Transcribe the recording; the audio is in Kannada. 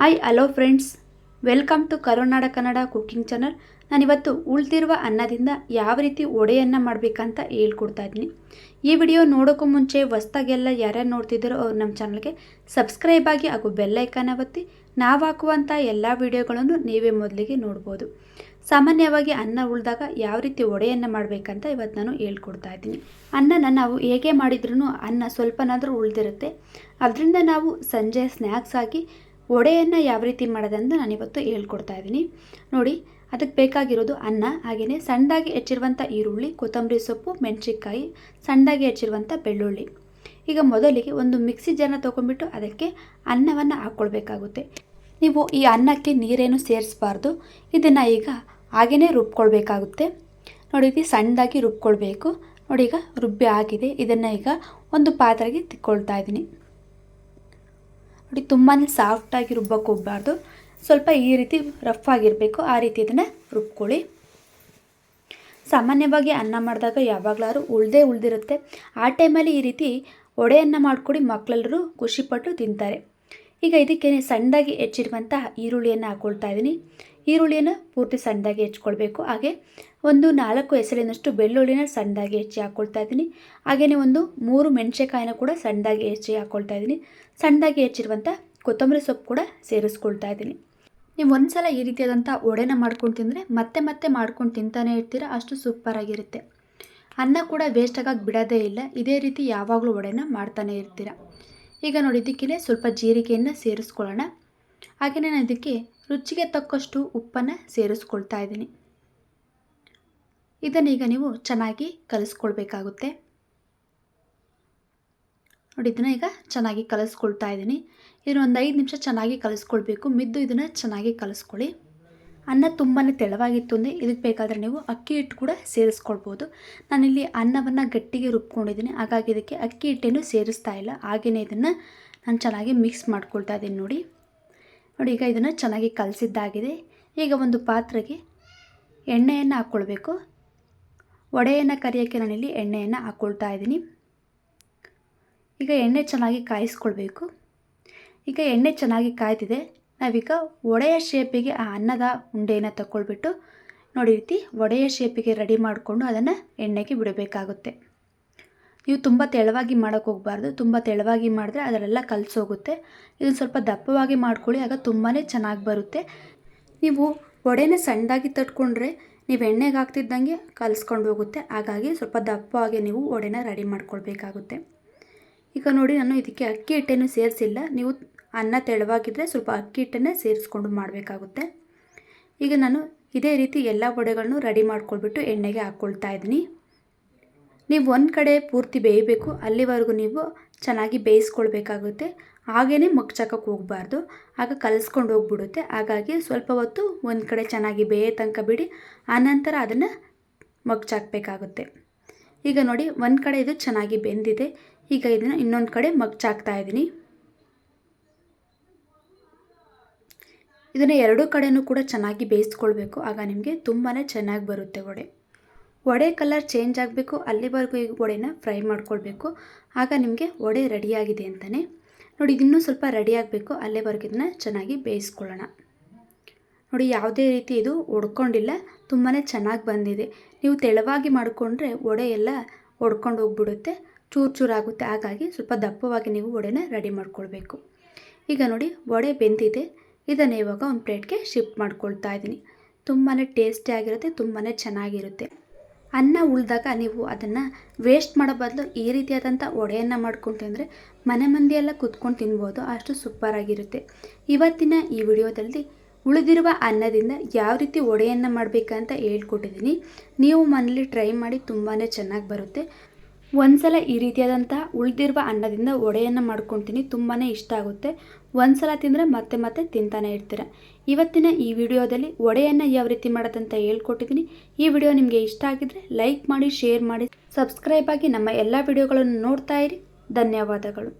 Hi hello friends welcome to Karunada Kannada cooking channel ನಾನಿವತ್ತು ಉಳಿದಿರುವ ಅನ್ನದಿಂದ ಯಾವ ರೀತಿ ಒಡೆಯನ್ನು ಮಾಡಬೇಕಂತ ಹೇಳ್ಕೊಡ್ತಾ ಇದ್ದೀನಿ. ಈ ವಿಡಿಯೋ ನೋಡೋಕ್ಕೂ ಮುಂಚೆ ಹೊಸ್ದಾಗೆಲ್ಲ ಯಾರ್ಯಾರು ನೋಡ್ತಿದ್ದಾರೋ ಅವ್ರು ನಮ್ಮ ಚಾನಲ್ಗೆ ಸಬ್ಸ್ಕ್ರೈಬ್ ಆಗಿ ಹಾಗೂ ಬೆಲ್ಲೈಕನ್ನ ಒತ್ತಿ ನಾವು ಹಾಕುವಂಥ ಎಲ್ಲ ವಿಡಿಯೋಗಳನ್ನು ನೀವೇ ಮೊದಲಿಗೆ ನೋಡ್ಬೋದು. ಸಾಮಾನ್ಯವಾಗಿ ಅನ್ನ ಉಳಿದಾಗ ಯಾವ ರೀತಿ ಒಡೆಯನ್ನು ಮಾಡಬೇಕಂತ ಇವತ್ತು ನಾನು ಹೇಳ್ಕೊಡ್ತಾ ಇದ್ದೀನಿ. ಅನ್ನನ ನಾವು ಹೇಗೆ ಮಾಡಿದ್ರೂ ಅನ್ನ ಸ್ವಲ್ಪನಾದರೂ ಉಳಿದಿರುತ್ತೆ. ಅದರಿಂದ ನಾವು ಸಂಜೆ ಸ್ನ್ಯಾಕ್ಸ್ ಆಗಿ ವಡೆಯನ್ನು ಯಾವ ರೀತಿ ಮಾಡೋದಂತ ನಾನಿವತ್ತು ಹೇಳ್ಕೊಡ್ತಾ ಇದ್ದೀನಿ. ನೋಡಿ, ಅದಕ್ಕೆ ಬೇಕಾಗಿರೋದು ಅನ್ನ ಹಾಗೆಯೇ ಸಣ್ಣದಾಗಿ ಹೆಚ್ಚಿರುವಂಥ ಈರುಳ್ಳಿ, ಕೊತ್ತಂಬರಿ ಸೊಪ್ಪು, ಮೆಣಸಿನ್ಕಾಯಿ, ಸಣ್ಣದಾಗಿ ಹೆಚ್ಚಿರುವಂಥ ಬೆಳ್ಳುಳ್ಳಿ. ಈಗ ಮೊದಲಿಗೆ ಒಂದು ಮಿಕ್ಸಿ ಜನ ತೊಗೊಂಡ್ಬಿಟ್ಟು ಅದಕ್ಕೆ ಅನ್ನವನ್ನು ಹಾಕ್ಕೊಳ್ಬೇಕಾಗುತ್ತೆ. ನೀವು ಈ ಅನ್ನಕ್ಕೆ ನೀರೇನು ಸೇರಿಸಬಾರ್ದು. ಇದನ್ನು ಈಗ ಹಾಗೆಯೇ ರುಬ್ಕೊಳ್ಬೇಕಾಗುತ್ತೆ. ನೋಡಿ, ಇದು ಸಣ್ಣದಾಗಿ ರುಬ್ಕೊಳ್ಬೇಕು. ನೋಡಿ, ಈಗ ರುಬ್ಬಿ ಆಗಿದೆ. ಇದನ್ನು ಈಗ ಒಂದು ಪಾತ್ರೆಗೆ ತಿಕ್ಕೊಳ್ತಾ ಇದ್ದೀನಿ. ನೋಡಿ ತುಂಬಾ ಸಾಫ್ಟಾಗಿ ರುಬ್ಬಕ್ಕೆ ಹೋಗ್ಬಾರ್ದು. ಸ್ವಲ್ಪ ಈ ರೀತಿ ರಫ್ ಆಗಿರಬೇಕು. ಆ ರೀತಿ ಇದನ್ನು ರುಬ್ಕೊಳ್ಳಿ. ಸಾಮಾನ್ಯವಾಗಿ ಅನ್ನ ಮಾಡಿದಾಗ ಯಾವಾಗಲಾದ್ರೂ ಉಳ್ದೇ ಉಳ್ದಿರುತ್ತೆ. ಆ ಟೈಮಲ್ಲಿ ಈ ರೀತಿ ಒಡೆಯನ್ನು ಮಾಡಿಕೊಡಿ ಮಕ್ಕಳೆಲ್ಲರೂ ಖುಷಿಪಟ್ಟು ತಿಂತಾರೆ. ಈಗ ಇದಕ್ಕೆ ಸಣ್ಣದಾಗಿ ಹೆಚ್ಚಿರುವಂಥ ಈರುಳ್ಳಿಯನ್ನು ಹಾಕ್ಕೊಳ್ತಾ ಇದ್ದೀನಿ ಈರುಳ್ಳಿಯನ್ನು ಪೂರ್ತಿ ಸಣ್ಣದಾಗಿ ಹೆಚ್ಕೊಳ್ಬೇಕು. ಹಾಗೆ ಒಂದು ನಾಲ್ಕು ಹೆಸರಿನಷ್ಟು ಬೆಳ್ಳುಳ್ಳಿನ ಸಣ್ಣದಾಗಿ ಹೆಚ್ಚಿ ಹಾಕ್ಕೊಳ್ತಾ ಇದ್ದೀನಿ. ಹಾಗೆಯೇ ಒಂದು ಮೂರು ಮೆಣಸೆಕಾಯಿನ ಕೂಡ ಸಣ್ಣದಾಗಿ ಹೆಚ್ಚಿ ಹಾಕ್ಕೊಳ್ತಾ ಇದ್ದೀನಿ. ಸಣ್ಣದಾಗಿ ಹೆಚ್ಚಿರುವಂಥ ಕೊತ್ತಂಬರಿ ಸೊಪ್ಪು ಕೂಡ ಸೇರಿಸ್ಕೊಳ್ತಾ ಇದ್ದೀನಿ. ನೀವು ಒಂದು ಸಲ ಈ ರೀತಿಯಾದಂಥ ಒಡೆನ ಮಾಡ್ಕೊಂಡು ತಿಂದರೆ ಮತ್ತೆ ಮತ್ತೆ ಮಾಡ್ಕೊಂಡು ತಿಂತಾನೆ ಇರ್ತೀರ, ಅಷ್ಟು ಸೂಪರಾಗಿರುತ್ತೆ ಅನ್ನ ಕೂಡ ವೇಸ್ಟ್ ಬಿಡೋದೇ ಇಲ್ಲ, ಇದೇ ರೀತಿ ಯಾವಾಗಲೂ ಒಡೆನ ಮಾಡ್ತಾನೆ ಇರ್ತೀರ. ಈಗ ನೋಡಿ ಇದಕ್ಕೆ ಸ್ವಲ್ಪ ಜೀರಿಗೆಯನ್ನು ಸೇರಿಸ್ಕೊಳ್ಳೋಣ. ಹಾಗೆಯೇ ನಾನು ಇದಕ್ಕೆ ರುಚಿಗೆ ತಕ್ಕಷ್ಟು ಉಪ್ಪನ್ನು ಸೇರಿಸ್ಕೊಳ್ತಾ ಇದ್ದೀನಿ. ಇದನ್ನೀಗ ನೀವು ಚೆನ್ನಾಗಿ ಕಲಿಸ್ಕೊಳ್ಬೇಕಾಗುತ್ತೆ. ನೋಡಿ, ಇದನ್ನು ಈಗ ಚೆನ್ನಾಗಿ ಕಲಿಸ್ಕೊಳ್ತಾ ಇದ್ದೀನಿ. ಇದನ್ನು ಒಂದು ಐದು ನಿಮಿಷ ಚೆನ್ನಾಗಿ ಕಲಿಸ್ಕೊಳ್ಬೇಕು. ಮಿದ್ದು ಇದನ್ನು ಚೆನ್ನಾಗಿ ಕಲಿಸ್ಕೊಳ್ಳಿ. ಅನ್ನ ತುಂಬಾ ತೆಳವಾಗಿತ್ತು ಅಂದರೆ ಇದಕ್ಕೆ ಬೇಕಾದರೆ ನೀವು ಅಕ್ಕಿ ಹಿಟ್ಟು ಕೂಡ ಸೇರಿಸ್ಕೊಳ್ಬೋದು. ನಾನಿಲ್ಲಿ ಅನ್ನವನ್ನು ಗಟ್ಟಿಗೆ ರುಬ್ಕೊಂಡಿದ್ದೀನಿ. ಹಾಗಾಗಿ ಇದಕ್ಕೆ ಅಕ್ಕಿ ಹಿಟ್ಟೇನು ಸೇರಿಸ್ತಾ ಇಲ್ಲ. ಹಾಗೆಯೇ ಇದನ್ನು ನಾನು ಚೆನ್ನಾಗಿ ಮಿಕ್ಸ್ ಮಾಡ್ಕೊಳ್ತಾ ಇದ್ದೀನಿ ನೋಡಿ. ನೋಡಿ, ಈಗ ಇದನ್ನು ಚೆನ್ನಾಗಿ ಕಲಸಿದ್ದಾಗಿದೆ. ಈಗ ಒಂದು ಪಾತ್ರೆಗೆ ಎಣ್ಣೆಯನ್ನು ಹಾಕ್ಕೊಳ್ಬೇಕು. ವಡೆಯನ್ನು ಕರಿಯೋಕ್ಕೆ ನಾನಿಲ್ಲಿ ಎಣ್ಣೆಯನ್ನು ಹಾಕ್ಕೊಳ್ತಾ ಇದ್ದೀನಿ. ಈಗ ಎಣ್ಣೆ ಚೆನ್ನಾಗಿ ಕಾಯಿಸ್ಕೊಳ್ಬೇಕು. ಈಗ ಎಣ್ಣೆ ಚೆನ್ನಾಗಿ ಕಾಯ್ತಿದೆ. ನಾವೀಗ ಒಡೆಯ ಶೇಪಿಗೆ ಆ ಅನ್ನದ ಉಂಡೆಯನ್ನು ತಗೊಳ್ಬಿಟ್ಟು ನೋಡಿ ರೀತಿ ಒಡೆಯ ಶೇಪಿಗೆ ರೆಡಿ ಮಾಡಿಕೊಂಡು ಅದನ್ನು ಎಣ್ಣೆಗೆ ಬಿಡಬೇಕಾಗುತ್ತೆ. ನೀವು ತುಂಬ ತೆಳವಾಗಿ ಮಾಡೋಕ್ಕೆ ಹೋಗಬಾರ್ದು. ತುಂಬ ತೆಳವಾಗಿ ಮಾಡಿದ್ರೆ ಅದರೆಲ್ಲ ಕಲಸೋಗುತ್ತೆ. ಇದನ್ನು ಸ್ವಲ್ಪ ದಪ್ಪವಾಗಿ ಮಾಡ್ಕೊಳ್ಳಿ. ಆಗ ತುಂಬಾ ಚೆನ್ನಾಗಿ ಬರುತ್ತೆ. ನೀವು ಒಡೆನ ಸಣ್ಣದಾಗಿ ತಟ್ಕೊಂಡ್ರೆ ನೀವು ಎಣ್ಣೆಗೆ ಹಾಕ್ತಿದ್ದಂಗೆ ಕಲಿಸ್ಕೊಂಡು ಹೋಗುತ್ತೆ. ಹಾಗಾಗಿ ಸ್ವಲ್ಪ ದಪ್ಪವಾಗಿ ನೀವು ಒಡೆನ ರೆಡಿ ಮಾಡ್ಕೊಳ್ಬೇಕಾಗುತ್ತೆ. ಈಗ ನೋಡಿ ನಾನು ಇದಕ್ಕೆ ಅಕ್ಕಿ ಹಿಟ್ಟೇನು ಸೇರಿಸಿಲ್ಲ. ನೀವು ಅನ್ನ ತೆಳುವಾಗಿದ್ದರೆ ಸ್ವಲ್ಪ ಅಕ್ಕಿ ಹಿಟ್ಟನ್ನೇ ಸೇರಿಸ್ಕೊಂಡು ಮಾಡಬೇಕಾಗುತ್ತೆ. ಈಗ ನಾನು ಇದೇ ರೀತಿ ಎಲ್ಲ ವಡೆಗಳನ್ನು ರೆಡಿ ಮಾಡ್ಕೊಳ್ಬಿಟ್ಟು ಎಣ್ಣೆಗೆ ಹಾಕ್ಕೊಳ್ತಾ ಇದ್ದೀನಿ. ನೀವು ಒಂದು ಕಡೆ ಪೂರ್ತಿ ಬೇಯಬೇಕು, ಅಲ್ಲಿವರೆಗೂ ನೀವು ಚೆನ್ನಾಗಿ ಬೇಯಿಸ್ಕೊಳ್ಬೇಕಾಗುತ್ತೆ. ಹಾಗೇ ಮಗ್ಚಾಕಕ್ಕೆ ಹೋಗಬಾರ್ದು. ಆಗ ಕಲಸ್ಕೊಂಡು ಹೋಗ್ಬಿಡುತ್ತೆ. ಹಾಗಾಗಿ ಸ್ವಲ್ಪ ಹೊತ್ತು ಒಂದು ಕಡೆ ಚೆನ್ನಾಗಿ ಬೇಯೋ ತನಕ ಬಿಡಿ. ಆನಂತರ ಅದನ್ನು ಮಗ್ಚಾಕಬೇಕಾಗುತ್ತೆ. ಈಗ ನೋಡಿ, ಒಂದು ಕಡೆ ಇದು ಚೆನ್ನಾಗಿ ಬೆಂದಿದೆ. ಈಗ ಇದನ್ನು ಇನ್ನೊಂದು ಕಡೆ ಮಗ್ಚಾಕ್ತಾ ಇದ್ದೀನಿ ಇದನ್ನು ಎರಡೂ ಕಡೆಯೂ ಕೂಡ ಚೆನ್ನಾಗಿ ಬೇಯಿಸ್ಕೊಳ್ಬೇಕು. ಆಗ ನಿಮಗೆ ತುಂಬಾ ಚೆನ್ನಾಗಿ ಬರುತ್ತೆ ವಡೆ ವಡೆ ಕಲರ್ ಚೇಂಜ್ ಆಗಬೇಕು, ಅಲ್ಲಿವರೆಗೂ ಈ ವಡೆನ ಫ್ರೈ ಮಾಡ್ಕೊಳ್ಬೇಕು. ಆಗ ನಿಮಗೆ ವಡೆ ರೆಡಿಯಾಗಿದೆ ಅಂತಲೇ ನೋಡಿ ಇನ್ನೂ ಸ್ವಲ್ಪ ರೆಡಿ ಆಗಬೇಕು, ಅಲ್ಲಿವರೆಗೂ ಇದನ್ನ ಚೆನ್ನಾಗಿ ಬೇಯಿಸ್ಕೊಳ್ಳೋಣ. ನೋಡಿ, ಯಾವುದೇ ರೀತಿ ಇದು ಒಡ್ಕೊಂಡಿಲ್ಲ ತುಂಬಾ ಚೆನ್ನಾಗಿ ಬಂದಿದೆ. ನೀವು ತೆಳವಾಗಿ ಮಾಡಿಕೊಂಡ್ರೆ ವಡೆ ಎಲ್ಲ ಒಡ್ಕೊಂಡು ಹೋಗ್ಬಿಡುತ್ತೆ, ಚೂರು ಚೂರಾಗುತ್ತೆ ಹಾಗಾಗಿ ಸ್ವಲ್ಪ ದಪ್ಪವಾಗಿ ನೀವು ವಡೆನ ರೆಡಿ ಮಾಡ್ಕೊಳ್ಬೇಕು. ಈಗ ನೋಡಿ, ವಡೆ ಬೆಂದಿದೆ. ಇದನ್ನು ಇವಾಗ ಒಂದು ಪ್ಲೇಟ್ಗೆ ಶಿಫ್ಟ್ ಮಾಡ್ಕೊಳ್ತಾ ಇದ್ದೀನಿ. ತುಂಬಾ ಟೇಸ್ಟಿಯಾಗಿರುತ್ತೆ ತುಂಬಾ ಚೆನ್ನಾಗಿರುತ್ತೆ. ಅನ್ನ ಉಳಿದಾಗ ನೀವು ಅದನ್ನು ವೇಸ್ಟ್ ಮಾಡೋ ಬದಲು ಈ ರೀತಿಯಾದಂಥ ಒಡೆಯನ್ನು ಮಾಡ್ಕೊಂಡು ತಿಂದರೆ ಮನೆ ಮಂದಿಯೆಲ್ಲ ಕುತ್ಕೊಂಡು ತಿನ್ಬೋದು, ಅಷ್ಟು ಸೂಪರಾಗಿರುತ್ತೆ ಇವತ್ತಿನ ಈ ವಿಡಿಯೋದಲ್ಲಿ ಉಳಿದಿರುವ ಅನ್ನದಿಂದ ಯಾವ ರೀತಿ ಒಡೆಯನ್ನು ಮಾಡಬೇಕಂತ ಹೇಳ್ಕೊಟ್ಟಿದ್ದೀನಿ. ನೀವು ಮನೇಲಿ ಟ್ರೈ ಮಾಡಿ ತುಂಬಾ ಚೆನ್ನಾಗಿ ಬರುತ್ತೆ. ಒಂದ್ಸಲ ಈ ರೀತಿಯಾದಂಥ ಉಳಿದಿರುವ ಅನ್ನದಿಂದ ಒಡೆಯನ್ನು ಮಾಡ್ಕೊತೀನಿ ತುಂಬಾ ಇಷ್ಟ ಆಗುತ್ತೆ. ಒಂದ್ಸಲ ತಿಂದರೆ ಮತ್ತೆ ಮತ್ತೆ ತಿಂತಾನೆ ಇರ್ತೀರ. ಇವತ್ತಿನ ಈ ವಿಡಿಯೋದಲ್ಲಿ ಒಡೆಯನ್ನು ಯಾವ ರೀತಿ ಮಾಡೋದಂತ ಹೇಳ್ಕೊಟ್ಟಿದ್ದೀನಿ. ಈ ವಿಡಿಯೋ ನಿಮಗೆ ಇಷ್ಟ ಆಗಿದ್ರೆ ಲೈಕ್ ಮಾಡಿ, ಶೇರ್ ಮಾಡಿ, ಸಬ್ಸ್ಕ್ರೈಬ್ ಆಗಿ ನಮ್ಮ ಎಲ್ಲ ವಿಡಿಯೋಗಳನ್ನು ನೋಡ್ತಾ ಇರಿ. ಧನ್ಯವಾದಗಳು.